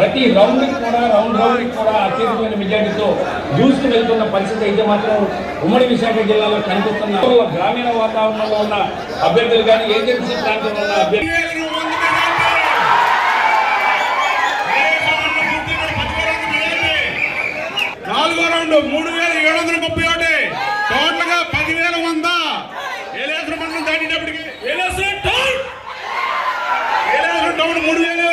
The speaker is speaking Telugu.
ప్రతి రౌండ్కి కూడా రౌండ్ రౌండ్కి కూడా అత్యధికమైన మెజార్టీతో దూసుకు వెళ్తున్న పరిస్థితి అయితే మాత్రం ఉమ్మడి విశాఖ జిల్లాలో కనిపిస్తున్న గ్రామీణ వాతావరణంలో ఉన్న అభ్యర్థులు కానీ ఏజెన్సీ ప్రాంతంలో ఉన్న అభ్యర్థులు నాలుగో రౌండ్ మూడు వేల ఏడు వందల ముప్పై ఒకటి. టోటల్ పదివేల వంద. ఏలేశ్వర మండలం దాటేటప్పటికి ఏలేశ్వరం టౌన్. ఏలేశ్వరం టౌన్ మూడు వేలు.